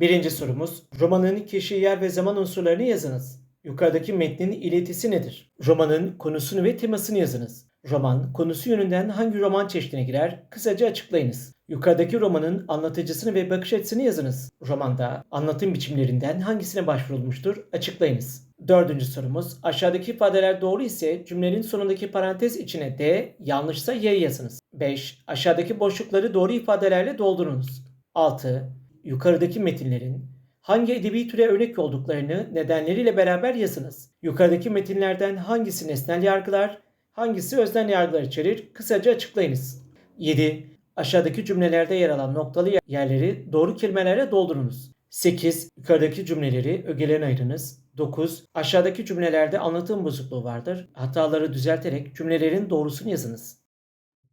Birinci sorumuz, romanın kişi, yer ve zaman unsurlarını yazınız. Yukarıdaki metnin iletisi nedir? Romanın konusunu ve temasını yazınız. Roman, konusu yönünden hangi roman çeşidine girer? Kısaca açıklayınız. Yukarıdaki romanın anlatıcısını ve bakış açısını yazınız. Romanda anlatım biçimlerinden hangisine başvurulmuştur? Açıklayınız. Dördüncü sorumuz, aşağıdaki ifadeler doğru ise cümlenin sonundaki parantez içine D, yanlışsa Y yazınız. 5. Aşağıdaki boşlukları doğru ifadelerle doldurunuz. 6. Yukarıdaki metinlerin hangi edebi türe örnek olduklarını nedenleriyle beraber yazınız. Yukarıdaki metinlerden hangisi nesnel yargılar, hangisi öznel yargılar içerir? Kısaca açıklayınız. 7. Aşağıdaki cümlelerde yer alan noktalı yerleri doğru kelimelerle doldurunuz. 8. Yukarıdaki cümleleri ögelerine ayırınız. 9. Aşağıdaki cümlelerde anlatım bozukluğu vardır. Hataları düzelterek cümlelerin doğrusunu yazınız.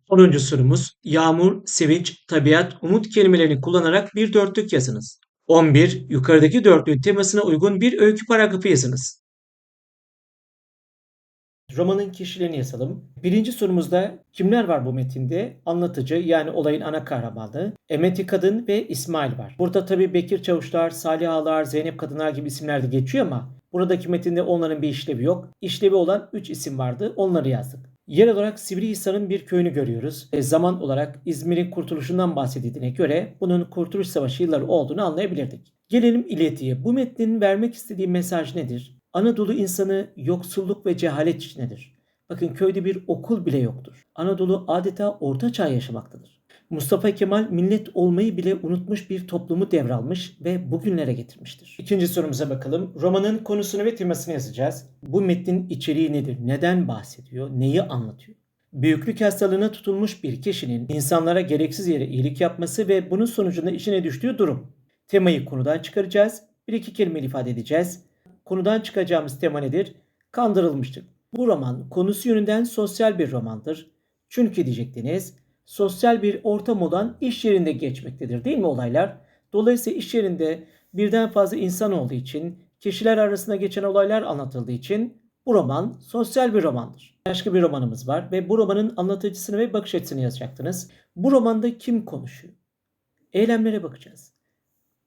10. sorumuz yağmur, sevinç, tabiat, umut kelimelerini kullanarak bir dörtlük yazınız. 11. Yukarıdaki dörtlüğün temasına uygun bir öykü paragrafı yazınız. Romanın kişilerini yazalım. Birinci sorumuzda kimler var bu metinde? Anlatıcı yani olayın ana kahramanı. Emeti Kadın ve İsmail var. Burada tabi Bekir Çavuşlar, Salih Ağalar, Zeynep Kadınlar gibi isimler de geçiyor ama buradaki metinde onların bir işlevi yok. İşlevi olan 3 isim vardı. Onları yazdık. Yer olarak Sivrihisar'ın bir köyünü görüyoruz. E, zaman olarak İzmir'in kurtuluşundan bahsedildiğine göre bunun Kurtuluş Savaşı yılları olduğunu anlayabilirdik. Gelelim iletiye. Bu metnin vermek istediği mesaj nedir? Anadolu insanı yoksulluk ve cehalet içindedir. Bakın köyde bir okul bile yoktur. Anadolu adeta orta çağ yaşamaktadır. Mustafa Kemal millet olmayı bile unutmuş bir toplumu devralmış ve bugünlere getirmiştir. İkinci sorumuza bakalım. Romanın konusunu ve temasını yazacağız. Bu metnin içeriği nedir? Neden bahsediyor? Neyi anlatıyor? Büyüklük hastalığına tutulmuş bir kişinin insanlara gereksiz yere iyilik yapması ve bunun sonucunda işine düştüğü durum. Temayı konudan çıkaracağız. Bir iki kelimeyle ifade edeceğiz. Konudan çıkacağımız tema nedir? Kandırılmıştık. Bu roman konusu yönünden sosyal bir romandır. Çünkü diyecektiniz sosyal bir ortam olan iş yerinde geçmektedir değil mi olaylar? Dolayısıyla iş yerinde birden fazla insan olduğu için, kişiler arasında geçen olaylar anlatıldığı için bu roman sosyal bir romandır. Başka bir romanımız var ve bu romanın anlatıcısını ve bakış açısını yazacaktınız. Bu romanda kim konuşuyor? Eylemlere bakacağız.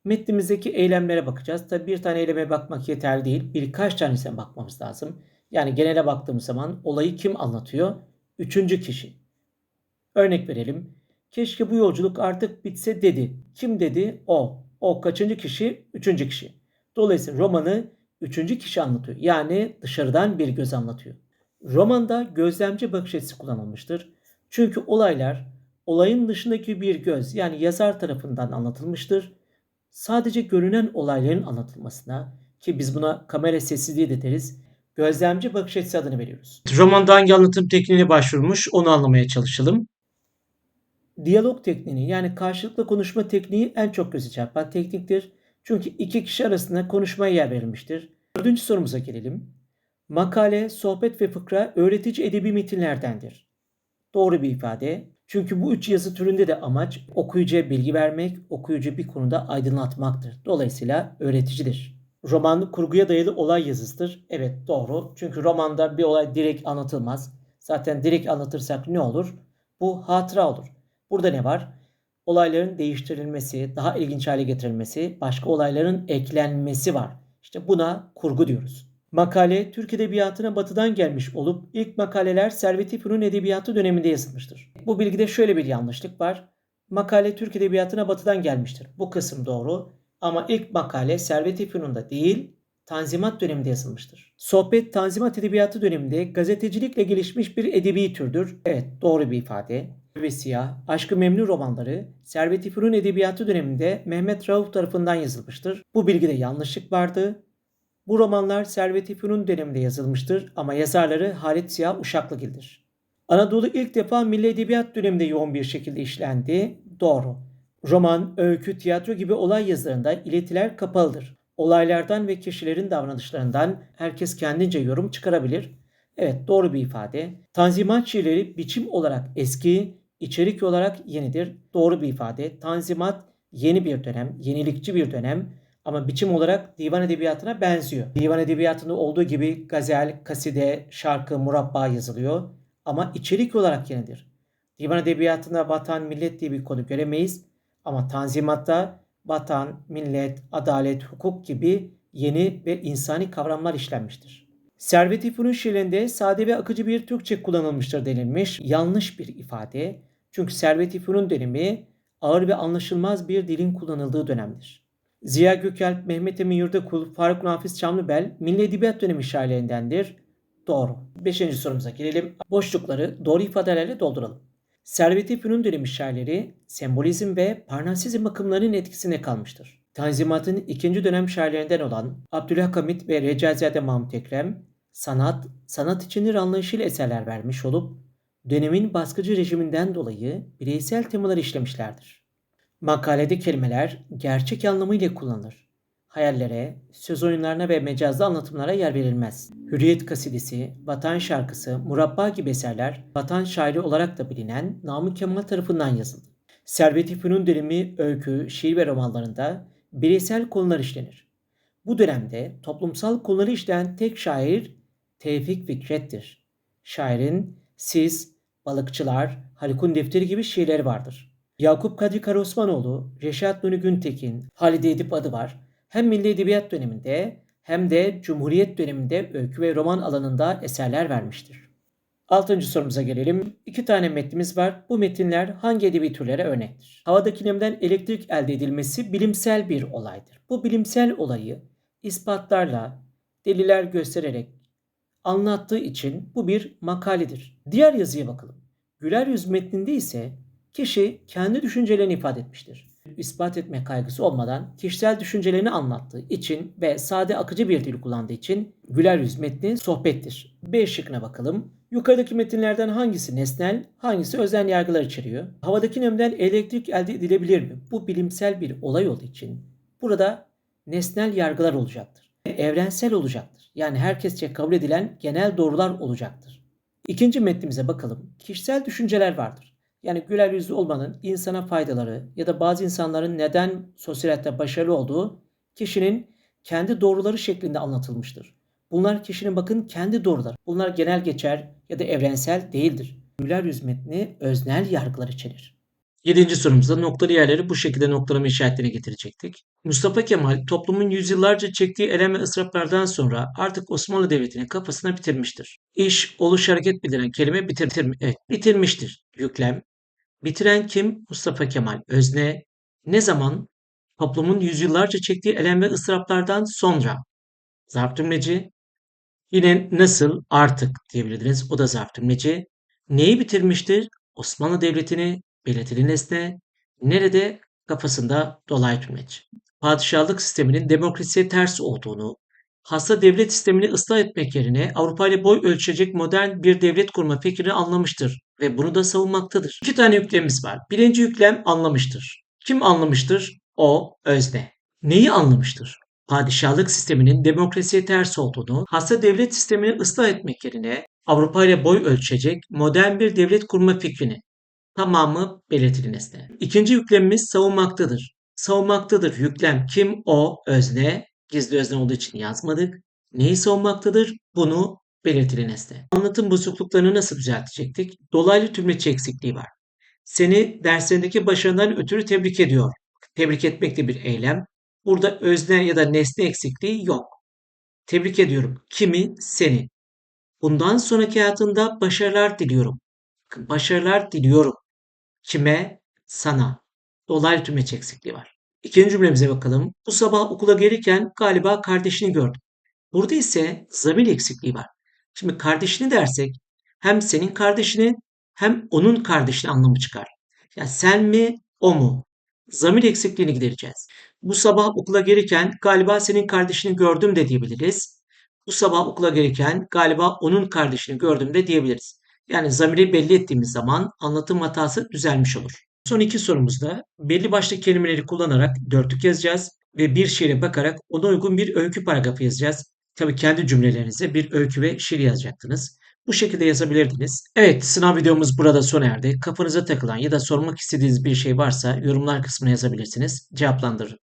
Metnimizdeki eylemlere bakacağız. Tabi bir tane eyleme bakmak yeterli değil. Birkaç tanesine bakmamız lazım. Yani genele baktığımız zaman olayı kim anlatıyor? Üçüncü kişi. Örnek verelim. Keşke bu yolculuk artık bitse dedi. Kim dedi? O. O kaçıncı kişi? Üçüncü kişi. Dolayısıyla romanı üçüncü kişi anlatıyor. Yani dışarıdan bir göz anlatıyor. Romanda gözlemci bakış açısı kullanılmıştır. Çünkü olaylar olayın dışındaki bir göz yani yazar tarafından anlatılmıştır. Sadece görünen olayların anlatılmasına ki biz buna kamera sessizliği de deriz. Gözlemci bakış açısı adını veriyoruz. Romanda hangi anlatım tekniğine başvurmuş onu anlamaya çalışalım. Diyalog tekniği yani karşılıklı konuşma tekniği en çok göze çarpan tekniktir. Çünkü iki kişi arasında konuşmaya yer verilmiştir. Dördüncü sorumuza gelelim. Makale, sohbet ve fıkra öğretici edebi metinlerdendir. Doğru bir ifade. Çünkü bu üç yazı türünde de amaç okuyucuya bilgi vermek, okuyucu bir konuda aydınlatmaktır. Dolayısıyla öğreticidir. Roman kurguya dayalı olay yazısıdır. Evet doğru. Çünkü romanda bir olay direkt anlatılmaz. Zaten direkt anlatırsak ne olur? Bu hatıra olur. Burada ne var? Olayların değiştirilmesi, daha ilginç hale getirilmesi, başka olayların eklenmesi var. İşte buna kurgu diyoruz. Makale Türk Edebiyatı'na batıdan gelmiş olup ilk makaleler Servet-i Fünun Edebiyatı döneminde yazılmıştır. Bu bilgide şöyle bir yanlışlık var. Makale Türk Edebiyatı'na batıdan gelmiştir. Bu kısım doğru ama ilk makale Servet-i Fünun'da değil Tanzimat döneminde yazılmıştır. Sohbet Tanzimat Edebiyatı döneminde gazetecilikle gelişmiş bir edebi türdür. Evet doğru bir ifade ve Siyah, Aşkı Memnu romanları Servet-i Edebiyatı döneminde Mehmet Rauf tarafından yazılmıştır. Bu bilgide yanlışlık vardı. Bu romanlar Servet-i döneminde yazılmıştır ama yazarları Halit Siyah Uşaklıgil'dir. Anadolu ilk defa Milli Edebiyat döneminde yoğun bir şekilde işlendi. Doğru. Roman, öykü, tiyatro gibi olay yazılarında iletiler kapalıdır. Olaylardan ve kişilerin davranışlarından herkes kendince yorum çıkarabilir. Evet doğru bir ifade. Tanzimat şiirleri biçim olarak eski, içerik olarak yenidir. Doğru bir ifade. Tanzimat yeni bir dönem, yenilikçi bir dönem ama biçim olarak divan edebiyatına benziyor. Divan edebiyatında olduğu gibi gazel, kaside, şarkı, murabba yazılıyor ama içerik olarak yenidir. Divan edebiyatında vatan, millet diye bir konu göremeyiz ama tanzimatta vatan, millet, adalet, hukuk gibi yeni ve insani kavramlar işlenmiştir. Servet-i Fünun şiirlerinde sade ve akıcı bir Türkçe kullanılmıştır denilmiş. Yanlış bir ifade. Çünkü Servet-i dönemi ağır ve anlaşılmaz bir dilin kullanıldığı dönemdir. Ziya Gökalp, Mehmet Emin Yurdakul, Faruk Nafiz Çamlıbel Milli Edebiyat dönemi şairlerindendir. Doğru. Beşinci sorumuza gelelim. Boşlukları doğru ifadelerle dolduralım. Servet-i Fünun dönemi şairleri sembolizm ve parnasizm akımlarının etkisine kalmıştır. Tanzimat'ın ikinci dönem şairlerinden olan Abdülhakamit ve Recaizade Mahmut Ekrem, sanat, sanat içindir anlayışıyla eserler vermiş olup, dönemin baskıcı rejiminden dolayı bireysel temalar işlemişlerdir. Makalede kelimeler gerçek anlamıyla kullanılır. Hayallere, söz oyunlarına ve mecazlı anlatımlara yer verilmez. Hürriyet kasidesi, Vatan şarkısı, Murabba gibi eserler vatan şairi olarak da bilinen Namık Kemal tarafından yazıldı. Servet-i dönemi öykü, şiir ve romanlarında bireysel konular işlenir. Bu dönemde toplumsal konuları işleyen tek şair Tevfik Fikret'tir. Şairin Siz, Balıkçılar, Halikun Defteri gibi şiirleri vardır. Yakup Kadri Karaosmanoğlu, Reşat Nuri Güntekin, Halide Edip adı var. Hem Milli Edebiyat döneminde hem de Cumhuriyet döneminde öykü ve roman alanında eserler vermiştir. Altıncı sorumuza gelelim. İki tane metnimiz var. Bu metinler hangi edebi türlere örnektir? Havadaki nemden elektrik elde edilmesi bilimsel bir olaydır. Bu bilimsel olayı ispatlarla, deliller göstererek anlattığı için bu bir makaledir. Diğer yazıya bakalım. Güler yüz metninde ise kişi kendi düşüncelerini ifade etmiştir. İspat etme kaygısı olmadan kişisel düşüncelerini anlattığı için ve sade akıcı bir dil kullandığı için güler yüz metni sohbettir. B şıkkına bakalım. Yukarıdaki metinlerden hangisi nesnel, hangisi özel yargılar içeriyor? Havadaki nemden elektrik elde edilebilir mi? Bu bilimsel bir olay olduğu için burada nesnel yargılar olacaktır. Evrensel olacaktır. Yani herkesçe kabul edilen genel doğrular olacaktır. İkinci metnimize bakalım. Kişisel düşünceler vardır. Yani güler yüzlü olmanın insana faydaları ya da bazı insanların neden sosyal başarılı olduğu kişinin kendi doğruları şeklinde anlatılmıştır. Bunlar kişinin bakın kendi doğruları. Bunlar genel geçer ya da evrensel değildir. Güler yüz metni öznel yargılar içerir. Yedinci sorumuzda noktalı yerleri bu şekilde noktalama işaretlerine getirecektik. Mustafa Kemal toplumun yüzyıllarca çektiği elem ve ısraplardan sonra artık Osmanlı Devleti'nin kafasına bitirmiştir. İş, oluş, hareket bildiren kelime bitir, evet, bitirmiştir. Yüklem. Bitiren kim? Mustafa Kemal. Özne. Ne zaman? Toplumun yüzyıllarca çektiği elem ve ısraplardan sonra. Zarf cümleci. Yine nasıl? Artık diyebilirdiniz. O da zarf cümleci. Neyi bitirmiştir? Osmanlı Devleti'ni belirtili nesne. Nerede? Kafasında dolay tümleç. Padişahlık sisteminin demokrasiye ters olduğunu, hasta devlet sistemini ıslah etmek yerine Avrupa ile boy ölçecek modern bir devlet kurma fikrini anlamıştır ve bunu da savunmaktadır. İki tane yüklemimiz var. Birinci yüklem anlamıştır. Kim anlamıştır? O, özne. Neyi anlamıştır? Padişahlık sisteminin demokrasiye ters olduğunu, hasta devlet sistemini ıslah etmek yerine Avrupa ile boy ölçecek modern bir devlet kurma fikrini tamamı belirtili nesne. İkinci yüklemimiz savunmaktadır. Savunmaktadır yüklem kim o özne gizli özne olduğu için yazmadık. Neyi savunmaktadır? Bunu belirtili nesne. Anlatım bozukluklarını nasıl düzeltecektik? Dolaylı tümleç eksikliği var. Seni derslerindeki başarından ötürü tebrik ediyor. Tebrik etmek de bir eylem. Burada özne ya da nesne eksikliği yok. Tebrik ediyorum. Kimi? Seni. Bundan sonraki hayatında başarılar diliyorum. Başarılar diliyorum. Kime? Sana. Dolaylı tümeç eksikliği var. İkinci cümlemize bakalım. Bu sabah okula gelirken galiba kardeşini gördüm. Burada ise zamir eksikliği var. Şimdi kardeşini dersek hem senin kardeşini hem onun kardeşini anlamı çıkar. Yani sen mi o mu? Zamir eksikliğini gidereceğiz. Bu sabah okula gelirken galiba senin kardeşini gördüm de diyebiliriz. Bu sabah okula gelirken galiba onun kardeşini gördüm de diyebiliriz. Yani zamiri belli ettiğimiz zaman anlatım hatası düzelmiş olur. Son iki sorumuzda belli başlı kelimeleri kullanarak dörtlük yazacağız ve bir şiire bakarak ona uygun bir öykü paragrafı yazacağız. Tabii kendi cümlelerinize bir öykü ve şiir yazacaktınız. Bu şekilde yazabilirdiniz. Evet sınav videomuz burada sona erdi. Kafanıza takılan ya da sormak istediğiniz bir şey varsa yorumlar kısmına yazabilirsiniz. Cevaplandırırım.